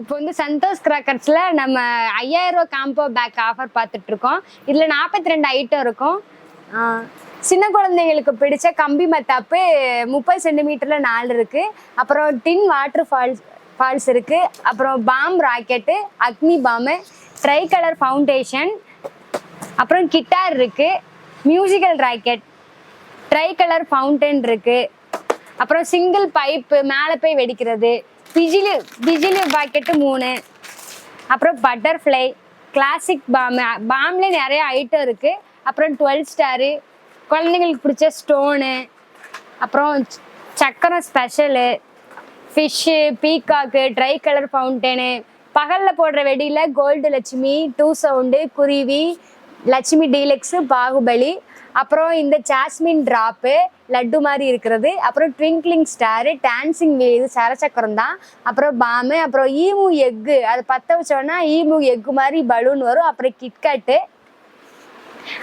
இப்போ வந்து சந்தோஷ் கிராக்கர்ஸ்ல நம்ம ஐயாயிரம் ரூபாய் காம்போ பேக் ஆஃபர் பார்த்துட்டு இருக்கோம் இதுல நாற்பத்தி ரெண்டு ஐட்டம் இருக்கும் சின்ன குழந்தைங்களுக்கு பிடிச்ச கம்பி மத்தாப்பு முப்பது சென்டிமீட்டர்ல நாலு இருக்கு. அப்புறம் டின் வாட்டர் ஃபால்ஸ் ஃபால்ஸ் இருக்கு. அப்புறம் bomb rocket Agni bomb tricolour foundation அப்புறம் கிட்டார் இருக்கு. Musical rocket tricolour fountain இருக்கு. அப்புறம் சிங்கிள் பைப்பு மேலே போய் வெடிக்கிறது. பிஜிலு பிஜிலு பாக்கெட்டு மூணு. அப்புறம் பட்டர்ஃப்ளை கிளாசிக் பாம் பாம்ல நிறைய ஐட்டம் இருக்கு. அப்புறம் டுவெல் ஸ்டாரு குழந்தைங்களுக்கு பிடிச்ச ஸ்டோனு அப்புறம் சக்கரம் special fish peacock tricolour fountain பகலில் போடுற வெடியில் கோல்டு லட்சுமி டூ சவுண்டு குருவி லட்சுமி டீலக்ஸு பாகுபலி அப்புறம் இந்த ஜாஸ்மின் ட்ராப்பு லட்டு மாதிரி இருக்கிறது. அப்புறம் ட்விங்க்லிங் ஸ்டாரு டான்சிங் இது சரச்சக்கரம் தான். அப்புறம் பாமு அப்புறம் ஈமு எக்கு அது பற்ற வச்சோன்னா ஈமு எக்கு மாதிரி பலூன் வரும். அப்புறம் கிட்கட்டு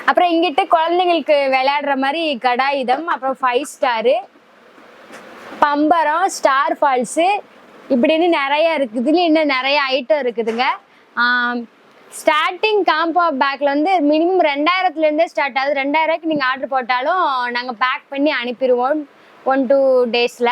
அப்புறம் இங்கிட்டு குழந்தைங்களுக்கு விளையாடுற மாதிரி கடாயுதம் அப்புறம் ஃபைவ் ஸ்டாரு பம்பரம் ஸ்டார் ஃபால்ஸு இப்படின்னு நிறையா இருக்குது. இன்னும் நிறைய ஐட்டம் இருக்குதுங்க. ஸ்டார்டிங் காம்போ பேக்கில் வந்து மினிமம் ரெண்டாயிரத்துலேருந்தே ஸ்டார்ட் ஆகுது. ரெண்டாயிரூவாய்க்கு நீங்கள் ஆர்டர் போட்டாலும் நாங்கள் பேக் பண்ணி அனுப்பிடுவோம் ஒன் டூ டேஸில்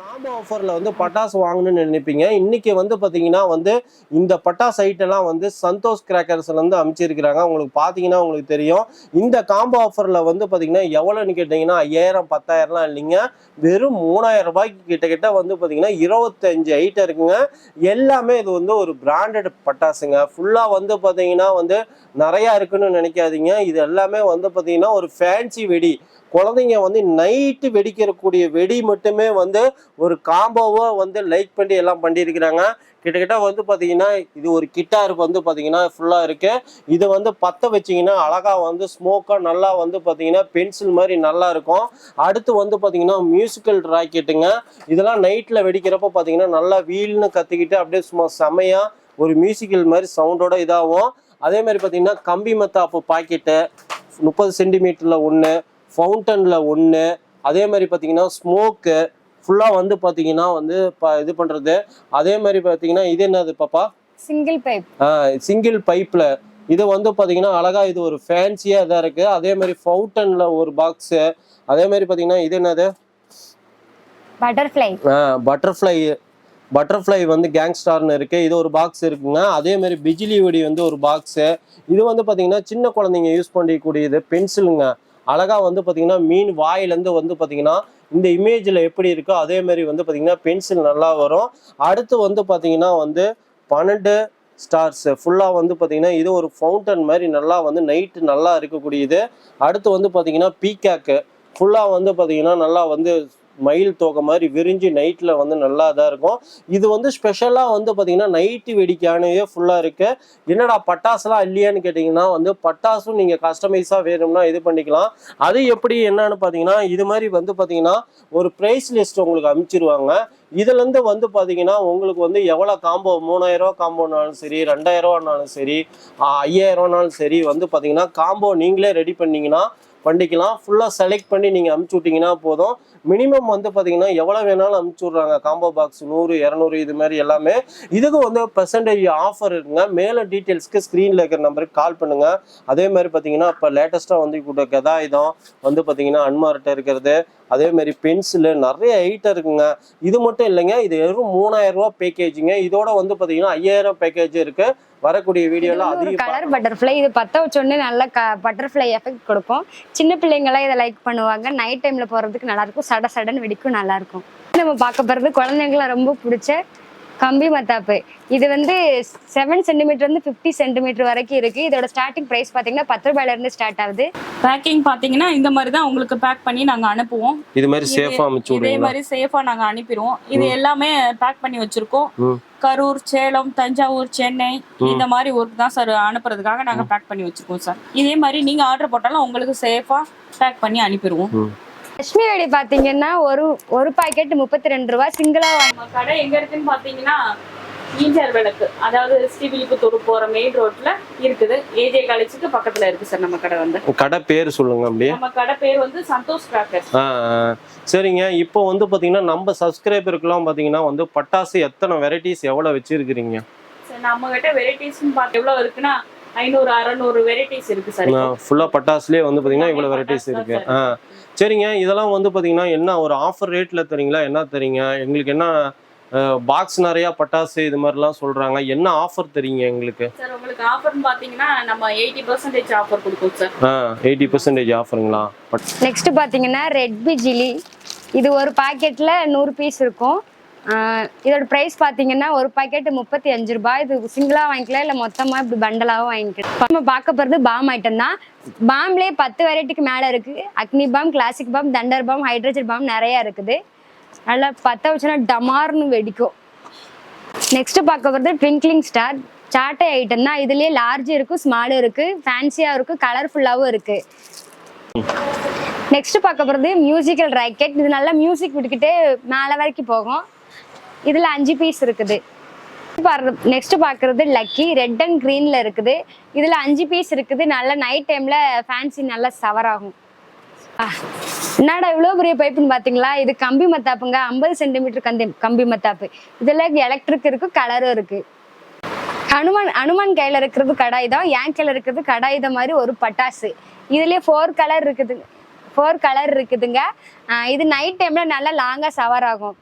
காம்போ ஆஃபரில் வந்து பட்டாசு வாங்கணும்னு நினைப்பீங்க. இன்னைக்கு வந்து பார்த்தீங்கன்னா வந்து இந்த பட்டாசு ஐட்டெல்லாம் வந்து சந்தோஷ் கிராக்கர்ஸ்லேருந்து அமைச்சிருக்கிறாங்க. உங்களுக்கு பார்த்தீங்கன்னா உங்களுக்கு தெரியும். இந்த காம்போ ஆஃபரில் வந்து பார்த்தீங்கன்னா எவ்வளோன்னு கேட்டிங்கன்னா ஐயாயிரம் பத்தாயிரம்லாம் இல்லைங்க. வெறும் மூணாயிரம் ரூபாய்க்கு கிட்ட கிட்ட வந்து பார்த்தீங்கன்னா இருபத்தஞ்சு ஐட்டம் இருக்குங்க. எல்லாமே இது வந்து ஒரு பிராண்டட் பட்டாசுங்க. ஃபுல்லாக வந்து பார்த்தீங்கன்னா வந்து நிறையா இருக்குன்னு நினைக்காதீங்க. இது எல்லாமே வந்து பார்த்தீங்கன்னா ஒரு ஃபேன்சி வெடி. குழந்தைங்க வந்து நைட்டு வெடிக்கிறக்கூடிய வெடி மட்டுமே வந்து ஒரு காம்போவோ வந்து லைக் பண்ணி எல்லாம் பண்ணியிருக்கிறாங்க. கிட்டத்தட்ட வந்து பார்த்தீங்கன்னா இது ஒரு கிட்டார் வந்து பார்த்தீங்கன்னா ஃபுல்லாக இருக்குது இதை வந்து பற்ற வச்சிங்கன்னா அழகாக வந்து ஸ்மோக்காக நல்லா வந்து பார்த்தீங்கன்னா பென்சில் மாதிரி நல்லா இருக்கும். அடுத்து வந்து பார்த்தீங்கன்னா மியூசிக்கல் ராக்கெட்டுங்க இதெல்லாம் நைட்டில் வெடிக்கிறப்ப பார்த்தீங்கன்னா நல்லா வீல்னு கத்திக்கிட்டு அப்படியே சும்மா செமையாக ஒரு மியூசிக்கல் மாதிரி சவுண்டோட இதாகும். அதே மாதிரி பார்த்தீங்கன்னா கம்பி மத்தாப்பு பாக்கெட்டு முப்பது சென்டிமீட்டரில் ஒன்று ஃபவுண்டனில் ஒன்று அதே மாதிரி பார்த்தீங்கன்னா ஸ்மோக்கு ஃபுல்லாக வந்து பார்த்தீங்கன்னா வந்து ப இது பண்ணுறது அதே மாதிரி பார்த்தீங்கன்னா இது என்னது பாப்பா? சிங்கிள் பைப் சிங்கிள் பைப்பில் இது வந்து பார்த்தீங்கன்னா அழகா இது ஒரு ஃபேன்சியாக இதாக இருக்குது அதே மாதிரி ஃபவுண்டனில் ஒரு பாக்ஸு அதே மாதிரி பார்த்தீங்கன்னா இது என்னது? பட்டர்ஃப்ளை பட்டர்ஃப்ளை பட்டர்ஃப்ளை வந்து கேங்ஸ்டார்னு இருக்கு. இது ஒரு பாக்ஸ் இருக்குங்க. அதே மாதிரி பிஜிலி வெடி வந்து ஒரு பாக்ஸு இது வந்து பார்த்தீங்கன்னா சின்ன குழந்தைங்க யூஸ் பண்ணிக்கூடியது பென்சிலுங்க அழகா வந்து பார்த்தீங்கன்னா மீன் வாயிலேருந்து வந்து பார்த்தீங்கன்னா இந்த இமேஜில் எப்படி இருக்கோ அதே மாதிரி வந்து பார்த்தீங்கன்னா பென்சில் நல்லா வரும். அடுத்து வந்து பார்த்தீங்கன்னா வந்து பன்னெண்டு ஸ்டார்ஸ் ஃபுல்லாக வந்து பார்த்தீங்கன்னா இது ஒரு ஃபவுண்டன் மாதிரி நல்லா வந்து நைட்டு நல்லா இருக்கக்கூடியது. அடுத்து வந்து பார்த்தீங்கன்னா பீகாக்கு ஃபுல்லாக வந்து பார்த்தீங்கன்னா நல்லா வந்து மயில் தோகை மாதிரி விரிஞ்சு நைட்டில் வந்து நல்லா தான் இருக்கும். இது வந்து ஸ்பெஷலாக வந்து பார்த்தீங்கன்னா நைட்டு வெடிக்கானவே ஃபுல்லாக இருக்கு. என்னடா பட்டாசுலாம் இல்லையான்னு கேட்டிங்கன்னா வந்து பட்டாசும் நீங்கள் கஸ்டமைஸாக வேணும்னா இது பண்ணிக்கலாம். அது எப்படி என்னன்னு பார்த்தீங்கன்னா இது மாதிரி வந்து பார்த்தீங்கன்னா ஒரு ப்ரைஸ் லிஸ்ட் உங்களுக்கு அமைச்சிருவாங்க இதுலேருந்து வந்து பார்த்தீங்கன்னா உங்களுக்கு வந்து எவ்வளோ காம்போ மூணாயிரரூவா காம்போனாலும் சரி ரெண்டாயிரரூவானாலும் சரி ஐயாயிரம் ரூபானாலும் சரி வந்து பார்த்தீங்கன்னா காம்போ நீங்களே ரெடி பண்ணிங்கன்னா பண்ணிக்கலாம் ஃபுல்லாக செலக்ட் பண்ணி நீங்கள் அமுச்சு விட்டிங்கன்னா போதும். மினிமம் வந்து பார்த்தீங்கன்னா எவ்வளோ வேணாலும் அமுச்சு விட்றாங்க. காம்போ பாக்ஸ் நூறு இரநூறு இது மாதிரி எல்லாமே. இதுக்கு வந்து பெர்சன்டேஜ் ஆஃபர் இருக்குங்க. மேலே டீட்டெயில்ஸ்க்கு ஸ்க்ரீனில் இருக்கிற நம்பருக்கு கால் பண்ணுங்கள் அதே மாதிரி பார்த்தீங்கன்னா இப்போ லேட்டஸ்ட்டாக வந்து கூட கதாயுதம் வந்து பார்த்தீங்கன்னா அன்மார்ட்ட இருக்கிறது. அதே மாதிரி பென்சிலு நிறைய ஐட்டம் இருக்குங்க. இது மட்டும் இல்லைங்க இது வெறும் மூணாயிரம் ரூபா பேக்கேஜுங்க இதோட வந்து பார்த்தீங்கன்னா ஐயாயிரம் பேக்கேஜ் இருக்கு. வரக்கூடிய வீடியோல ஒரு அதிகம் கலர் பட்டர்ஃப்ளை இது பற்ற வச்சோடனே நல்ல க பட்டர்ஃப்ளை எஃபெக்ட் கொடுக்கும். சின்ன பிள்ளைங்களாம் இதை லைக் பண்ணுவாங்க. நைட் டைம்ல போறதுக்கு நல்லா இருக்கும். சட சடன் வெடிக்கும் நல்லா இருக்கும். நம்ம பார்க்க போறது குழந்தைங்களாம் ரொம்ப பிடிச்ச கம்பி மத்தாப்பு. இது வந்து செவன் சென்டிமீட்டர் வந்து ஃபிஃப்டி சென்டிமீட்டர் வரைக்கும் இருக்கு. இதோட ஸ்டார்டிங் பிரைஸ் பாத்தீங்கன்னா பத்து ரூபாயில இருந்து ஸ்டார்ட் ஆகுது. பேக்கிங் பாத்தீங்கன்னா இந்த மாதிரி தான் உங்களுக்கு பேக் பண்ணி நாங்க அனுப்புவோம். இது மாதிரி சேஃபா அமுச்சு இதே மாதிரி சேஃபா நாங்க அனுப்பிடுவோம். இது எல்லாமே பேக் பண்ணி வச்சிருக்கோம். கரூர் சேலம் தஞ்சாவூர் சென்னை இந்த மாதிரி ஊருக்கு தான் சார் அனுப்புறதுக்காக நாங்க பேக் பண்ணி வச்சிருக்கோம் சார் இதே மாதிரி நீங்க ஆர்டர் போட்டாலும் உங்களுக்கு சேஃபா பேக் பண்ணி அனுப்பிடுவோம். லட்சுமி வெடி பாத்தீங்கன்னா ஒரு ஒரு பாக்கெட் முப்பத்தி ரெண்டு ரூபா சிங்கிளா கடை எங்க இருக்குன்னு பாத்தீங்கன்னா ஈஞ்சர் விளக்கு. அதாவது ஸ்ரீவில்லிபுத்தூர் போற மெயின் ரோட்ல இருக்குது. ஏஜே காலேஜுக்கு பக்கத்துல இருக்கு சார் நம்ம கடை வந்து. கடை பேர் சொல்லுங்க அப்படியே. நம்ம கடை பேர் வந்து சந்தோஷ் ஆ. சரிங்க. இப்போ வந்து பார்த்தீங்கன்னா நம்ம சப்ஸ்கிரைபருக்குலாம் பார்த்தீங்கன்னா வந்து பட்டாசு எத்தனை வெரைட்டிஸ் எவ்வளோ வச்சிருக்கிறீங்க? சார் நம்ம கிட்ட வெரைட்டிஸ்னு பார்த்து எவ்வளவு இருக்குன்னா ஐநூறு அறநூறு வெரைட்டிஸ் இருக்கு சார் இப்போ. ஃபுல்லாக பட்டாசுலேயே வந்து பார்த்தீங்கன்னா இவ்வளோ வெரைட்டிஸ் இருக்கு. சரிங்க. இதெல்லாம் வந்து பார்த்தீங்கன்னா என்ன ஒரு ஆஃபர் ரேட்டில் தரீங்களா? என்ன தரீங்க? எங்களுக்கு என்ன பாக்ஸ் நிறையா பட்டாசு இது மாதிரிலாம் சொல்கிறாங்க என்ன ஆஃபர் தரீங்க எங்களுக்கு? சார் உங்களுக்கு ஆஃபர்னு பாத்தீங்கன்னா நம்ம எயிட்டி பர்சன்டேஜ் ஆஃபர் கொடுப்போம் சார் ஆ எயிட்டி பர்சன்டேஜ் ஆஃபருங்களா நெக்ஸ்ட் பார்த்தீங்கன்னா ரெட் பிஜிலி இது ஒரு பாக்கெட்டில் நூறு பீஸ் இருக்கும். இதோட ப்ரைஸ் பார்த்தீங்கன்னா ஒரு பாக்கெட் முப்பத்தி அஞ்சு ரூபாய். இது சிங்கிளாக வாங்கிக்கலாம் இல்லை மொத்தமாக இப்படி பண்டலாகவும் வாங்கிக்கலாம். நம்ம பார்க்க போகிறது பாம் ஐட்டம் தான். பாம்லேயே பத்து வெரைட்டிக்கு மேலே இருக்குது Agni bomb classic bomb thunder bomb hydrogen bomb நிறையா இருக்குது. நல்லா பற்ற வச்சோன்னா டமார்னு வெடிக்கும். நெக்ஸ்ட்டு பார்க்க போகிறது ட்விங்க்லிங் ஸ்டார் சாட்டை ஐட்டம் தான். இதுலேயே லார்ஜ் இருக்கும் ஸ்மாலும் இருக்குது ஃபேன்சியாகவும் இருக்கும் கலர்ஃபுல்லாகவும் இருக்குது நெக்ஸ்ட் பார்க்க போகிறது மியூசிக்கல் ராக்கெட் இது நல்லா மியூசிக் விட்டுக்கிட்டே மேலே வரைக்கும் போகும். இதில் அஞ்சு பீஸ் இருக்குது. நெக்ஸ்ட் பார்க்குறது லக்கி ரெட் அண்ட் க்ரீனில் இருக்குது. இதில் அஞ்சு பீஸ் இருக்குது. நல்ல நைட் டைமில் ஃபேன்சி நல்லா சவர் ஆகும் ஆ, என்னடா இவ்வளோ பெரிய பைப்புன்னு பார்த்தீங்களா இது கம்பி மத்தாப்புங்க. ஐம்பது சென்டிமீட்டர் கந்தி கம்பி மத்தாப்பு. இதில் எலக்ட்ரிக் இருக்குது கலரும் இருக்குது ஹனுமான் ஹனுமான் கையில் இருக்கிறது கடாய் தான் என் கையில் இருக்கிறது கடாய் தான் மாதிரி ஒரு பட்டாசு. இதுலேயே ஃபோர் கலர் இருக்குது. ஃபோர் கலர் இருக்குதுங்க. இது நைட் டைமில் நல்லா லாங்காக சவர் ஆகும்